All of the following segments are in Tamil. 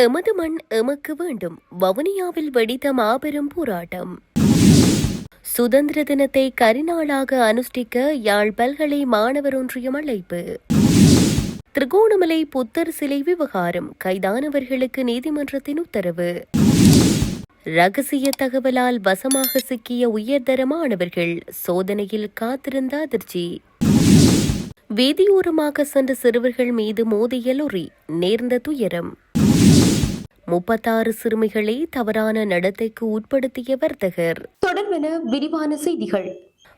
எமது மண் எமக்கு வேண்டும். வவுனியாவில் வெடித்த மாபெரும் போராட்டம். சுதந்திர தினத்தை கரிநாளாக அனுஷ்டிக்க யாழ் பல்கலை மாணவர் ஒன்றியம் அழைப்பு. திருகோணமலை புத்தர் சிலை விவகாரம் கைதானவர்களுக்கு நீதிமன்றத்தின் உத்தரவு. ரகசிய தகவலால் வசமாக சிக்கிய உயர்தர மாணவர்கள் சோதனையில் காத்திருந்த அதிர்ச்சி. வீதியோரமாக சென்ற சிறுவர்கள் மீது மோதிய லொறி நேர்ந்த துயரம். முப்பத்தாறு சிறுமிகளை தவறான நடத்தைக்கு உட்படுத்திய வர்த்தகர் தொடர்பென விரிவான செய்திகள்.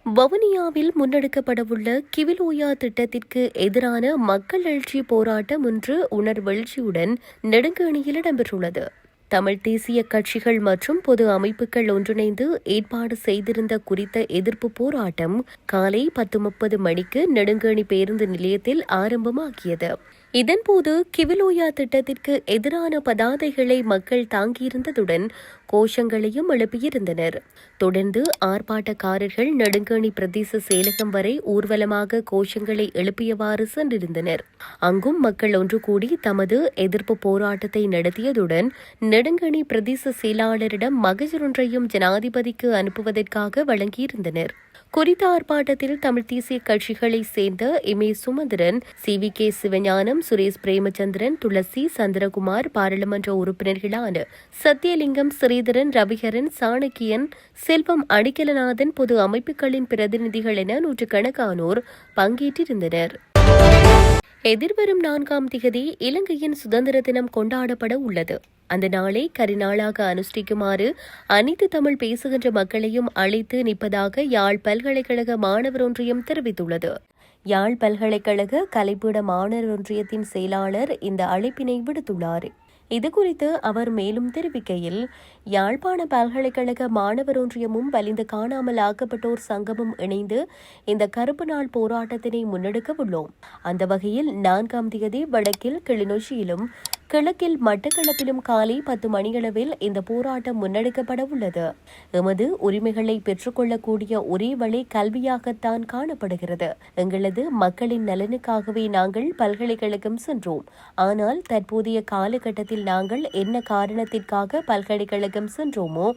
வவுனியாவில் முன்னெடுக்கப்படவுள்ள கிவிலோயா திட்டத்திற்கு எதிரான மக்கள் எழுச்சி போராட்டம் இன்று உணர்வெழுச்சியுடன் நெடுங்கணியில் இடம்பெற்றுள்ளது. தமிழ் தேசிய கட்சிகள் மற்றும் பொது அமைப்புகள் ஒன்றிணைந்து ஏற்பாடு செய்திருந்த குறித்த எதிர்ப்பு போராட்டம் காலை பத்து முப்பது மணிக்கு நெடுங்கணி பேருந்து நிலையத்தில் ஆரம்பமாகியது இதன்போது கிவிலோயா திட்டத்திற்கு எதிரான பதாதைகளை மக்கள் தாங்கியிருந்ததுடன் கோஷங்களையும் எழுப்பியிருந்தனர். தொடர்ந்து ஆர்ப்பாட்டக்காரர்கள் நெடுங்கணி பிரதேச செயலகம் வரை ஊர்வலமாக கோஷங்களை எழுப்பியவாறு சென்றிருந்தனர். அங்கும் மக்கள் ஒன்று கூடி தமது எதிர்ப்பு போராட்டத்தை நடத்தியதுடன் நெடுங்கணி பிரதேச செயலாளரிடம் மகஜரொன்றையும் ஜனாதிபதிக்கு அனுப்புவதற்காக வழங்கியிருந்தனர். குறித்த ஆர்ப்பாட்டத்தில் தமிழ் தேசிய கட்சிகளைச் சேர்ந்த M A Sumanthiran C V K Sivagnanam Suresh Premachandran Thulasi Chandrakumar பாராளுமன்ற உறுப்பினர்களான சத்தியலிங்கம் ஸ்ரீதரன் ரவிகரன் சாணக்கியன் செல்வம் அடிக்கலநாதன் பொது அமைப்புகளின் பிரதிநிதிகள் என நூற்றுக்கணக்கானோர் பங்கேற்றிருந்தனர். எதிர்வரும் நான்காம் திகதி இலங்கையின் சுதந்திர தினம் கொண்டாடப்பட உள்ளது. அந்த நாளை கரிநாளாக அனுஷ்டிக்குமாறு அனைத்து தமிழ் பேசுகின்ற மக்களையும் அழைத்து நிற்பதாக யாழ் பல்கலைக்கழக மாணவர் ஒன்றியம் தெரிவித்துள்ளது. யாழ் பல்கலைக்கழக கலைப்பீட மாணவர் ஒன்றியத்தின் செயலாளர் இந்த அழைப்பினை விடுத்துள்ளார். இதுகுறித்து அவர் மேலும் தெரிவிக்கையில் யாழ்ப்பாண பல்கலைக்கழக மாணவர் ஒன்றியமும் வலிந்து காணாமல் ஆக்கப்பட்டோர் சங்கமும் இணைந்து இந்த கருப்பு நாள் போராட்டத்தினை முன்னெடுக்க உள்ளோம். அந்த வகையில் நான்காம் தேதி வடக்கில் கிளிநொச்சியிலும் கிழக்கில் மட்டக்களப்பிலும் காலை பத்து மணியளவில் இந்த போராட்டம் முன்னெடுக்கப்பட உள்ளது. எமது உரிமைகளை பெற்றுக்கொள்ளக்கூடிய ஒரே வழி கல்வியாகத்தான் காணப்படுகிறது. எங்களது மக்களின் நலனுக்காகவே நாங்கள் பல்கலைக்கழகம் சென்றோம். ஆனால் தற்போதைய காலகட்டத்தில் நாங்கள் என்ன காரணத்திற்காக பல்கலைக்கழகம் சென்றோமோ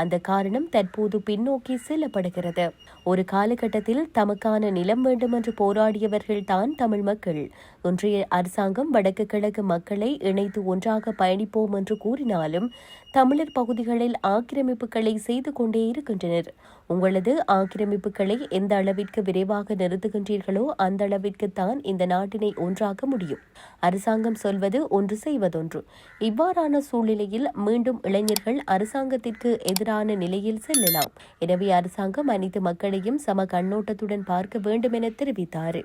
அந்த காரணம் தற்போது பின்னோக்கி செல்லப்படுகிறது. ஒரு காலகட்டத்தில் தமக்கான நிலம் வேண்டும் என்று போராடியவர்கள் தான் தமிழ் மக்கள். இன்றைய அரசாங்கம் வடக்கு கிழக்கு மக்களை இணைந்து ஒன்றாக பயணிப்போம் என்று கூறினாலும் தமிழர் பகுதிகளில் ஆக்கிரமிப்புகளை செய்து கொண்டே இருக்கின்றனர். உங்களது ஆக்கிரமிப்புகளை எந்த அளவிற்கு விரைவாக நிறுத்துகின்றீர்களோ அந்த அளவிற்கு தான் இந்த நாட்டினை ஒன்றாக்க முடியும். அரசாங்கம் சொல்வது ஒன்று செய்வதொன்று. இவ்வாறான சூழ்நிலையில் மீண்டும் இளைஞர்கள் அரசாங்கத்திற்கு எதிரான நிலையில் செல்லலாம். எனவே அரசாங்கம் அனைத்து மக்களையும் சம கண்ணோட்டத்துடன் பார்க்க வேண்டும் என தெரிவித்தார்.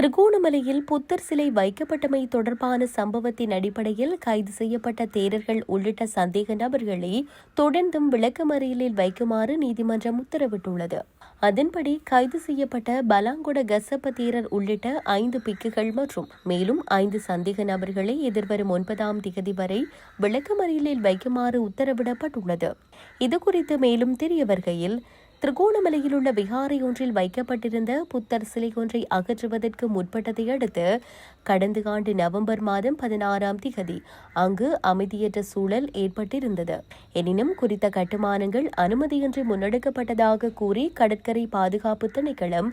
திருகோணமலையில் புத்தர் சிலை வைக்கப்பட்டமை தொடர்பான சம்பவத்தின் அடிப்படையில் கைது செய்யப்பட்ட தேரர்கள் உள்ளிட்ட சந்தேக நபர்களை தொடர்ந்தும் விளக்கமறியலில் வைக்குமாறு நீதிமன்றம் உத்தரவிட்டுள்ளது. அதன்படி கைது செய்யப்பட்ட பலாங்குட கசப்ப தேரர் உள்ளிட்ட ஐந்து பிக்குகள் மற்றும் மேலும் ஐந்து சந்தேக நபர்களை எதிர்வரும் ஒன்பதாம் திகதி வரை விளக்கமறியலில் வைக்குமாறு உத்தரவிடப்பட்டுள்ளது. இதுகுறித்து மேலும் தெரிய வருகையில் திருகோணமலையில் உள்ள விகாரை ஒன்றில் வைக்கப்பட்டிருந்த புத்தர் சிலை ஒன்றை அகற்றுவதற்கு முற்பட்டதை அடுத்து கடந்த ஆண்டு நவம்பர் மாதம் பதினாறாம் திகதி அங்கு அமைதியற்ற சூழல் ஏற்பட்டிருந்தது. எனினும் குறித்த கட்டுமானங்கள் அனுமதியின்றி முன்னெடுக்கப்பட்டதாக கூறி கடற்கரை பாதுகாப்பு திணைக்களம்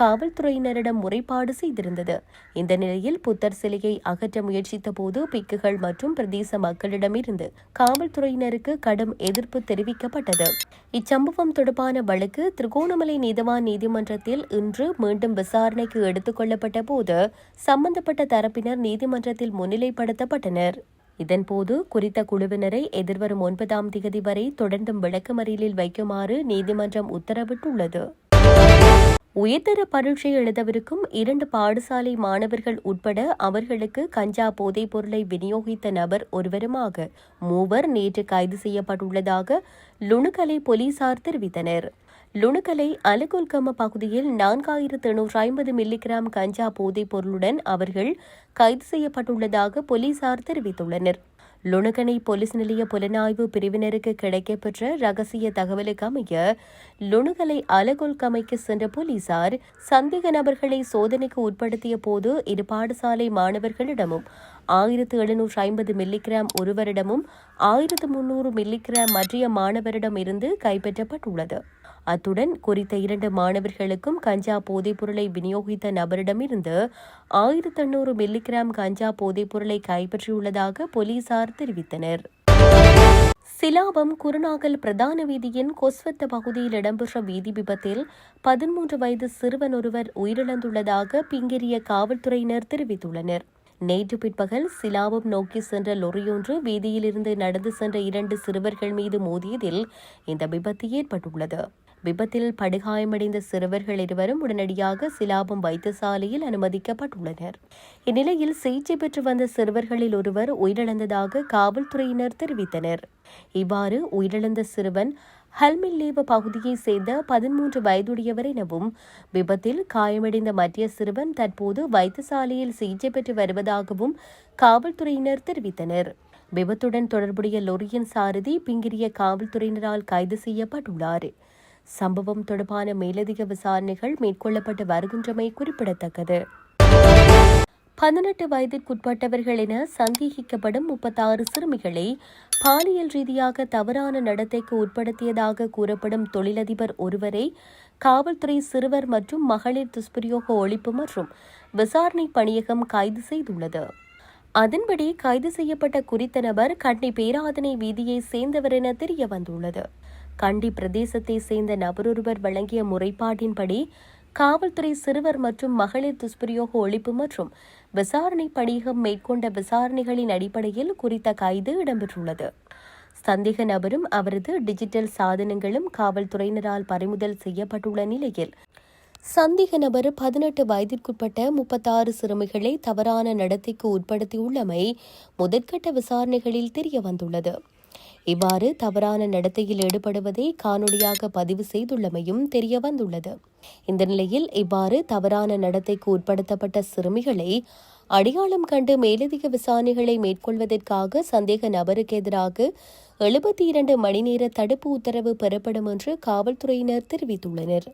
காவல்துறையினரிடம் முறைப்பாடு செய்திருந்தது. இந்த நிலையில் புத்தர் சிலையை அகற்ற முயற்சித்த போது பிக்குகள் மற்றும் பிரதேச மக்களிடமிருந்து காவல்துறையினருக்கு கடும் எதிர்ப்பு தெரிவிக்கப்பட்டது. இச்சம்பவம் தொடர்பான வழக்கு திருகோணமலை நீதவான் நீதிமன்றத்தில் இன்று மீண்டும் விசாரணைக்கு எடுத்துக் கொள்ளப்பட்ட போது சம்பந்தப்பட்ட தரப்பினர் நீதிமன்றத்தில் முன்னிலைப்படுத்தப்பட்டனர். இதன்போது குறித்த குழுவினரை எதிர்வரும் ஒன்பதாம் தேதி வரை தொடர்ந்தும் விளக்கமறியலில் வைக்குமாறு நீதிமன்றம் உத்தரவிட்டுள்ளது. உயர்தர பரீட்சை எழுதவிருக்கும் இரண்டு பாடசாலை மாணவர்கள் உட்பட அவர்களுக்கு கஞ்சா போதைப் பொருளை விநியோகித்த நபர் ஒருவருமாக மூவர் நேற்று கைது செய்யப்பட்டுள்ளதாக லுணுகலை போலீசார் தெரிவித்தனர். லுணுகலை அலகுல்கம பகுதியில் நான்காயிரத்து எண்ணூற்று ஐம்பது மில்லிகிராம் கஞ்சா போதைப் பொருளுடன் அவர்கள் கைது செய்யப்பட்டுள்ளதாக போலீசார் தெரிவித்துள்ளனர். லுணுகனை போலீஸ் நிலைய புலனாய்வு பிரிவினருக்கு கிடைக்கப்பெற்ற ரகசிய தகவலுக்கு அமைய லுணுகலை அலகொல்கமைக்கு சென்ற போலீசார் சந்தேக நபர்களை சோதனைக்கு உட்படுத்திய போது இரு பாடசாலை மாணவர்களிடமும் ஆயிரத்து எழுநூற்று ஐம்பது மில்லிகிராம் ஒருவரிடமும் ஆயிரத்து முன்னூறு மில்லிகிராம் மற்றைய மாணவரிடம் இருந்து கைப்பற்றப்பட்டுள்ளது. அத்துடன் குறித்த இரண்டு மாணவர்களுக்கும் கஞ்சா போதைப்பொருளை விநியோகித்த நபரிடமிருந்து ஆயிரத்து எண்ணூறு மில்லிகிராம் கஞ்சா போதைப்பொருளை கைப்பற்றியுள்ளதாக போலீசார் தெரிவித்தனர். சிலாபம் குருநாகல் பிரதான வீதியின் கொஸ்வத்த பகுதியில் இடம்பெற்ற வீதி விபத்தில் பதிமூன்று வயது சிறுவன் ஒருவர் உயிரிழந்துள்ளதாக பிங்கிரிய காவல்துறையினர் தெரிவித்துள்ளனர். நேற்று பிற்பகல் சிலாபம் நோக்கி சென்ற லொரியொன்று வீதியிலிருந்து நடந்து சென்ற இரண்டு சிறுவர்கள் மீது மோதியதில் இந்த விபத்து ஏற்பட்டுள்ளது. விபத்தில் படுகாயமடைந்த சிறுவர்கள் இருவரும் உடனடியாக சிலாபம் வைத்தியசாலையில் அனுமதிக்கப்பட்டுள்ளனர். இந்நிலையில் சிகிச்சை பெற்று வந்த சிறுவர்களில் ஒருவர் உயிரிழந்ததாக காவல்துறையினர் தெரிவித்தனர். இவ்வாறு உயிரிழந்த சிறுவன் ஹல்மில்லேவ பகுதியைச் சேர்ந்த பதிமூன்று வயதுடையவர் எனவும் விபத்தில் காயமடைந்த மத்திய சிறுவன் தற்போது வைத்தியசாலையில் சிகிச்சை பெற்று வருவதாகவும் காவல்துறையினர் தெரிவித்தனர். விபத்துடன் தொடர்புடைய லொரியின் சாரதி பிங்கிரிய காவல்துறையினரால் கைது செய்யப்பட்டுள்ளார். சம்பவம் தொடர்பான மேலதிக விசாரணைகள் மேற்கொள்ளப்பட்டு வருகின்றமை குறிப்பிடத்தக்கது. பதினெட்டு வயதிற்குட்பட்டவர்கள் என சந்தேகிக்கப்படும் முப்பத்தாறு சிறுமிகளை பாலியல் ரீதியாக தவறான நடத்தைக்கு உட்படுத்தியதாக கூறப்படும் தொழிலதிபர் ஒருவரை காவல்துறை சிறுவர் மற்றும் மகளிர் துஷ்பிரயோக ஒழிப்பு மற்றும் விசாரணை பணியகம் கைது செய்துள்ளது. அதன்படி கைது செய்யப்பட்ட குறித்த நபர் கண்டி பேராதனை வீதியை சேர்ந்தவர் என தெரிய வந்துள்ளது கண்டி பிரதேசத்தை சேர்ந்த நபரொருவர் வழங்கிய முறைப்பாட்டின்படி காவல்துறை சிறுவர் மற்றும் மகளிர் துஷ்பிரயோக ஒழிப்பு மற்றும் விசாரணை பணியகம் மேற்கொண்ட விசாரணைகளின் அடிப்படையில் குறித்த கைது இடம்பெற்றுள்ளது. சந்தேக நபரும் அவரது டிஜிட்டல் சாதனங்களும் காவல்துறையினரால் பறிமுதல் செய்யப்பட்டுள்ள நிலையில் சந்தேக நபர் பதினெட்டு வயதிற்குட்பட்ட முப்பத்தாறு சிறுமிகளை தவறான நடத்தைக்கு உட்படுத்தியுள்ளமை முதற்கட்ட விசாரணைகளில் தெரிய வந்துள்ளது இவ்வாறு தவறான நடத்தையில் ஈடுபடுவதை காணொலியாக பதிவு செய்துள்ளமையும் தெரியவந்துள்ளது. இந்த நிலையில் இவ்வாறு தவறான நடத்தைக்கு உட்படுத்தப்பட்ட சிறுமிகளை அடையாளம் கண்டு மேலதிக விசாரணைகளை மேற்கொள்வதற்காக சந்தேக நபருக்கு எதிராக எழுபத்தி இரண்டு மணி நேர தடுப்பு உத்தரவு பெறப்படும் என்று காவல்துறையினர் தெரிவித்துள்ளனர்.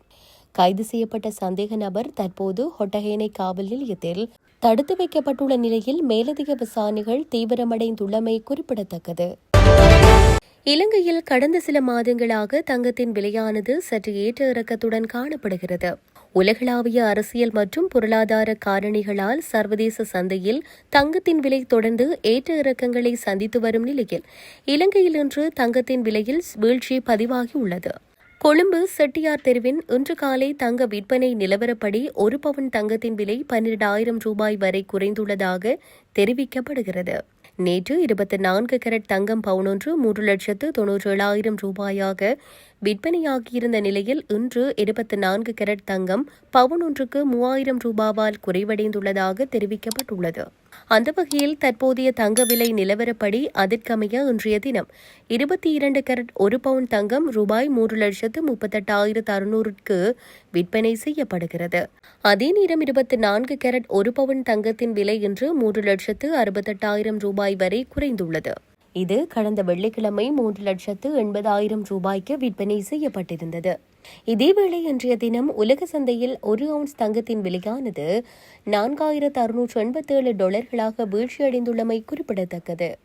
கைது செய்யப்பட்ட சந்தேக நபர் தற்போது ஹொட்டஹேனை காவல் நிலையத்தில் தடுத்து வைக்கப்பட்டுள்ள நிலையில் மேலதிக விசாரணைகள் தீவிரமடைந்துள்ளமை குறிப்பிடத்தக்கது. இலங்கையில் கடந்த சில மாதங்களாக தங்கத்தின் விலையானது சற்று ஏற்ற இறக்கத்துடன் காணப்படுகிறது. உலகளாவிய அரசியல் மற்றும் பொருளாதார காரணிகளால் சர்வதேச சந்தையில் தங்கத்தின் விலை தொடர்ந்து ஏற்ற இறக்கங்களை சந்தித்து வரும் நிலையில் இலங்கையில் இன்று தங்கத்தின் விலையில் வீழ்ச்சி பதிவாகியுள்ளது கொழும்பு செட்டியார் தெருவின் இன்று காலை தங்க விற்பனை நிலவரப்படி ஒரு பவுன் தங்கத்தின் விலை பன்னிரண்டாயிரம் ரூபாய் வரை குறைந்துள்ளதாக தெரிவிக்கப்படுகிறது. நேற்று இருபத்தி நான்கு கேரட் தங்கம் பவுனொன்று மூன்று லட்சத்து தொன்னூற்றி ஏழாயிரம் ரூபாயாக விற்பனையாகியிருந்த நிலையில் இன்று இருபத்தி நான்கு கேரட் தங்கம் பவுன் ஒன்றுக்கு மூவாயிரம் ரூபாவால் குறைவடைந்துள்ளதாக தெரிவிக்கப்பட்டுள்ளது. அந்த வகையில் தற்போதைய தங்க விலை நிலவரப்படி அதற்கமைய இன்றைய தினம் இருபத்தி இரண்டு கரட் ஒரு பவுன் தங்கம் ரூபாய் மூன்று லட்சத்து முப்பத்தெட்டாயிரத்து அறுநூறுக்கு விற்பனை செய்யப்படுகிறது. அதே நேரம் இருபத்தி நான்கு கேரட் ஒரு பவுன் தங்கத்தின் விலை இன்று மூன்று லட்சத்து அறுபத்தெட்டாயிரம் ரூபாய் வரை குறைந்துள்ளது. இது கடந்த வெள்ளிக்கிழமை மூன்று லட்சத்து எண்பதாயிரம் ரூபாய்க்கு விற்பனை செய்யப்பட்டிருந்தது. இதேவேளை இன்றைய தினம் உலக சந்தையில் ஒரு அவுன்ஸ் தங்கத்தின் விலையானது நான்காயிரத்து அறுநூற்று எண்பத்தேழு டாலர்களாக வீழ்ச்சியடைந்துள்ளமை குறிப்பிடத்தக்கது.